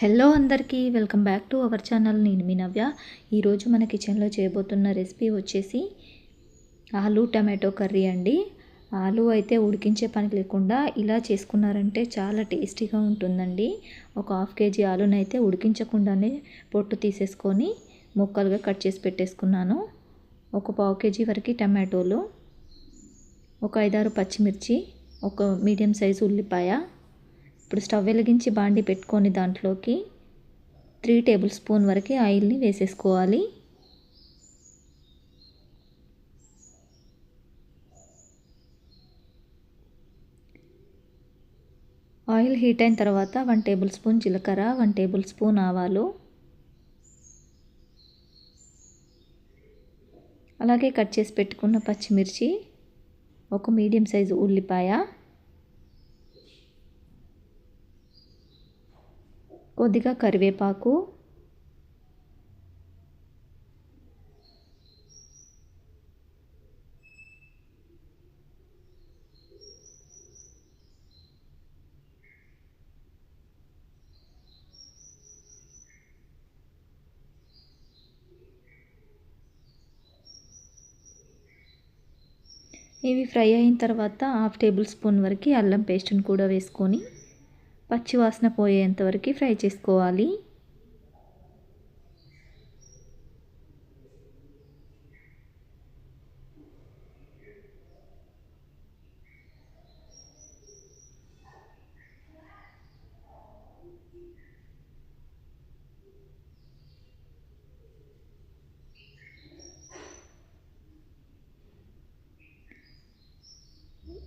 Hello అందరికీ welcome back to our channel. నేను మీ నవ్య. ఈరోజు మన కిచెన్లో చేయబోతున్న రెసిపీ వచ్చేసి ఆలు టమాటో కర్రీ అండి. ఆలు అయితే ఉడికించే పని లేకుండా ఇలా చేసుకున్నారంటే చాలా టేస్టీగా ఉంటుందండి. ఒక హాఫ్ కేజీ ఆలునైతే ఉడికించకుండానే పొట్టు తీసేసుకొని ముక్కలుగా కట్ చేసి పెట్టేసుకున్నాను. ఒక పావు కేజీ వరకు టమాటోలు ఒక ఐదారు పచ్చిమిర్చి ఒక మీడియం సైజు ఉల్లిపాయ ఇప్పుడు స్టవ్ వెలిగించి బాండి పెట్టుకొని దాంట్లోకి త్రీ టేబుల్ స్పూన్ వరకు ఆయిల్ని వేసేసుకోవాలి. ఆయిల్ హీట్ అయిన తర్వాత వన్ టేబుల్ స్పూన్ జీలకర్ర వన్ టేబుల్ స్పూన్ ఆవాలు. అలాగే కట్ చేసి పెట్టుకున్న పచ్చిమిర్చి ఒక మీడియం సైజు ఉల్లిపాయ. కొద్దిగా కరివేపాకు. ఇవి ఫ్రై అయిన తర్వాత హాఫ్ టేబుల్ స్పూన్ వరకు అల్లం పేస్ట్ని కూడా వేసుకొని పచ్చివాసన వాసన పోయేంతవరకు ఫ్రై చేసుకోవాలి.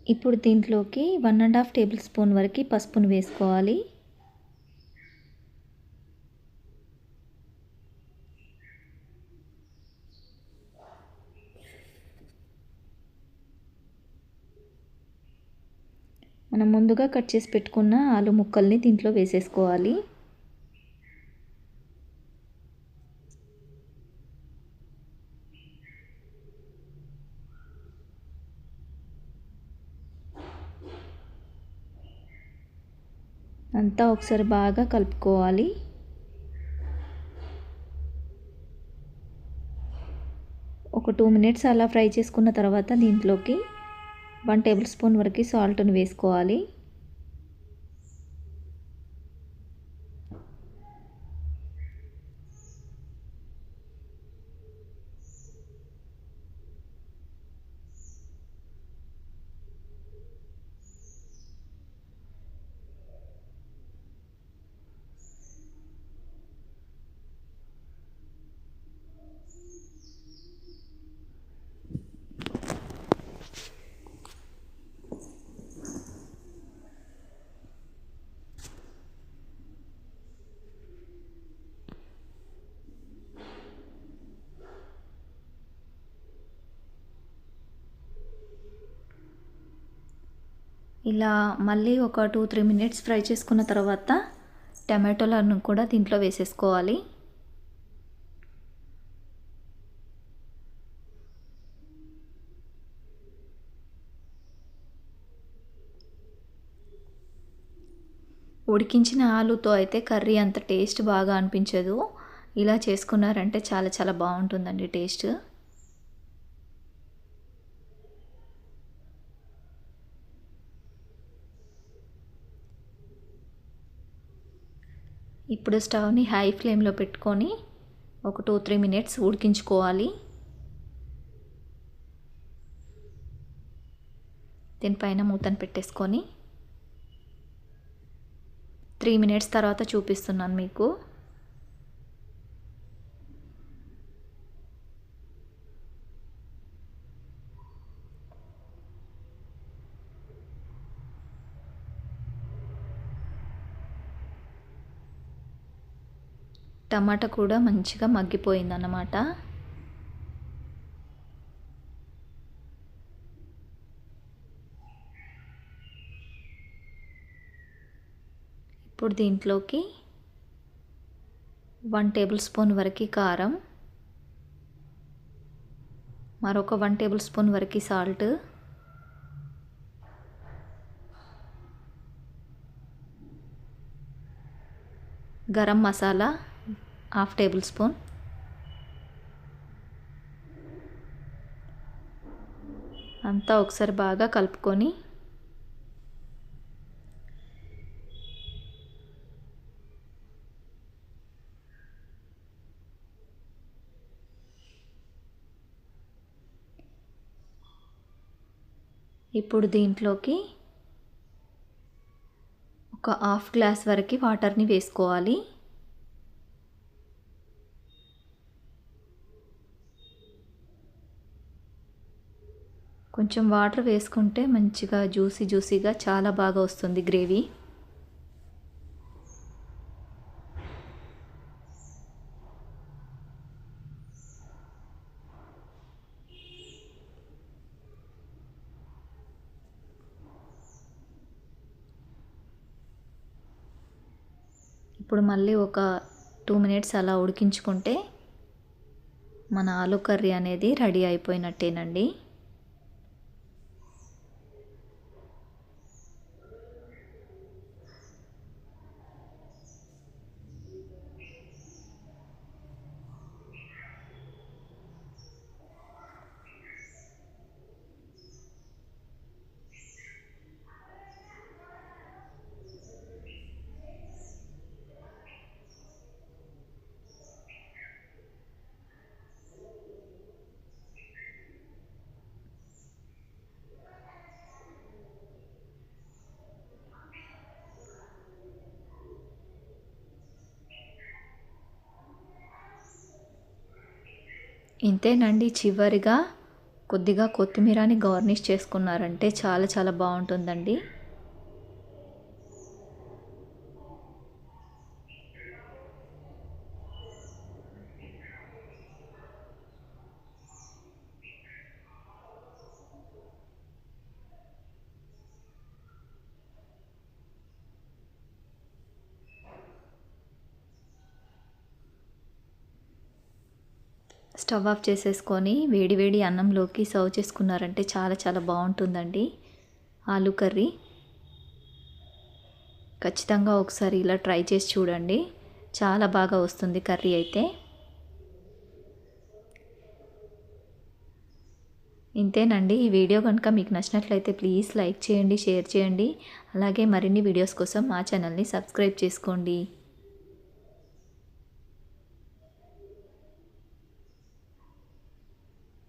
ఇప్పుడు దీంట్లోకి one and half table spoon వరకు పసుపును వేసుకోవాలి. మనం ముందుగా కట్ చేసి పెట్టుకున్న ఆలు ముక్కల్ని దీంట్లో వేసేసుకోవాలి. అంతా ఒకసారి బాగా కలుపుకోవాలి. ఒక టూ మినిట్స్ అలా ఫ్రై చేసుకున్న తర్వాత దీంట్లోకి వన్ టేబుల్ స్పూన్ వరకు సాల్ట్ని వేసుకోవాలి. ఇలా మళ్ళీ ఒక టూ త్రీ మినిట్స్ ఫ్రై చేసుకున్న తర్వాత టమాటోలను కూడా దీంట్లో వేసేసుకోవాలి. ఉడికించిన ఆలుతో అయితే కర్రీ అంత టేస్ట్ బాగా అనిపించదు. ఇలా చేసుకున్నారంటే చాలా చాలా బాగుంటుందండి టేస్ట్. ఇప్పుడు స్టవ్ని హై ఫ్లేమ్లో పెట్టుకొని ఒక టూ త్రీ మినిట్స్ ఉడికించుకోవాలి. దీనిపైన మూతను పెట్టేసుకొని త్రీ మినిట్స్ తర్వాత చూపిస్తున్నాను మీకు. టమాటా కూడా మంచిగా మగ్గిపోయిందన్నమాట. ఇప్పుడు దీంట్లోకి వన్ టేబుల్ స్పూన్ వరకు కారం మరొక వన్ టేబుల్ స్పూన్ వరకు salt garam masala half table spoon. అంతా ఒకసారి బాగా కలుపుకొని ఇప్పుడు దీంట్లోకి ఒక హాఫ్ గ్లాస్ వరకు వాటర్ని వేసుకోవాలి. కొంచెం వాటర్ వేసుకుంటే మంచిగా జ్యూసీ జ్యూసీగా చాలా బాగా వస్తుంది గ్రేవీ. ఇప్పుడు మళ్ళీ ఒక టూ మినిట్స్ అలా ఉడికించుకుంటే మన ఆలు కర్రీ అనేది రెడీ అయిపోయినట్టేనండి. ఇంతేనండి చివరిగా కొద్దిగా కొత్తిమీరని గార్నిష్ చేసుకున్నారంటే చాలా చాలా బాగుంటుందండి. స్టవ్ ఆఫ్ చేసేసుకొని వేడి వేడి అన్నంలోకి సర్వ్ చేసుకున్నారంటే చాలా చాలా బాగుంటుందండి. ఆలు కర్రీ. ఖచ్చితంగా ఒకసారి ఇలా ట్రై చేసి చూడండి. చాలా బాగా వస్తుంది కర్రీ అయితే. ఇంతేనండి. ఈ వీడియో కనుక మీకు నచ్చినట్లయితే ప్లీజ్ లైక్ చేయండి షేర్ చేయండి. అలాగే మరిన్ని వీడియోస్ కోసం మా ఛానల్ని సబ్స్క్రైబ్ చేసుకోండి.